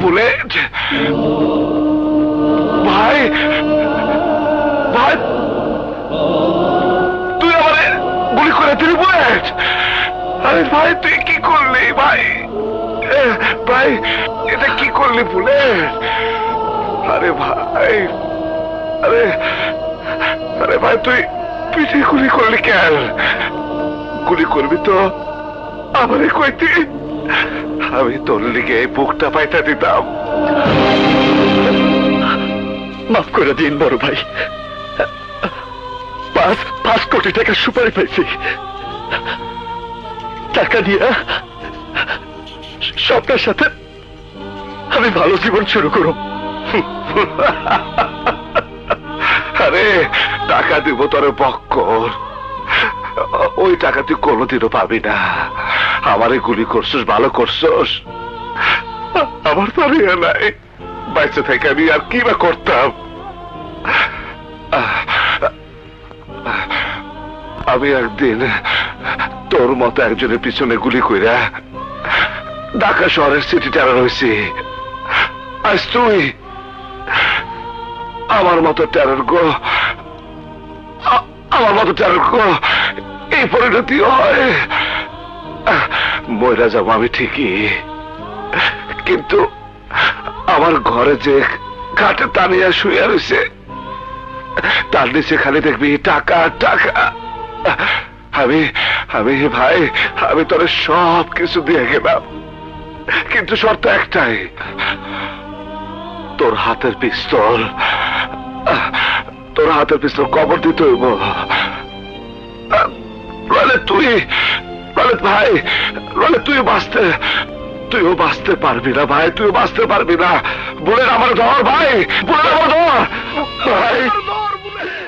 Bullet. ভাই ভাই, তুই আমার গুলি করে তুই বুলেট। আরে ভাই, তুই কি করলি ভাই? ভাই, এটা কি করলি বুলেট? আরে ভাই, আরে আরে ভাই, তুই পিঠে গুলি করলি কেন? গুলি করবি তো? আমারে কইতি আমি তোর লিগে এই বুকটা পাইতা দিতাম। মাফ করে দিন, বড় ভাই। পাঁচ পাঁচ কোটি টাকা সুপারি পাইছি টাকা দিয়ে স্বপ্নের সাথে আমি ভালো জীবন শুরু করব আরে, টাকা দিব তোর পক্কর ওই টাকা তুই কোনোদিনও পাবি না। আমারে গুলি করছস, ভালো করছস। আমার তো ইয়ে নাই। বাইসে থেকে আমি আর কি বা করতাম? আমি একদিন তোর মতো একজনের পিছনে গুলি কইরা ঢাকা শহরের সিটি টারা রয়েছি আজ তুই আমার মতো টেরার গো আমার মতো এই পরিণতি হয়। ময়রা যাব আমি ঠিকই, কিন্তু আমার ঘরে যে ঘাটে টানিয়া শুয়ে রয়েছে, তার নিচে খালি দেখবি টাকা টাকা। আমি আমি ভাই, আমি তোর সব কিছু দিয়ে গেলাম, কিন্তু শর্ত একটাই, তোর হাতের পিস্তল হাতের পিস্তল কবর দিতে হইব। রলে তুই রলে ভাই রলে তুই বাঁচতে, তুইও বাঁচতে পারবি না ভাই, তুইও বাঁচতে পারবি না। বলে আমার ধর ভাই বলে আমার ধর ভাই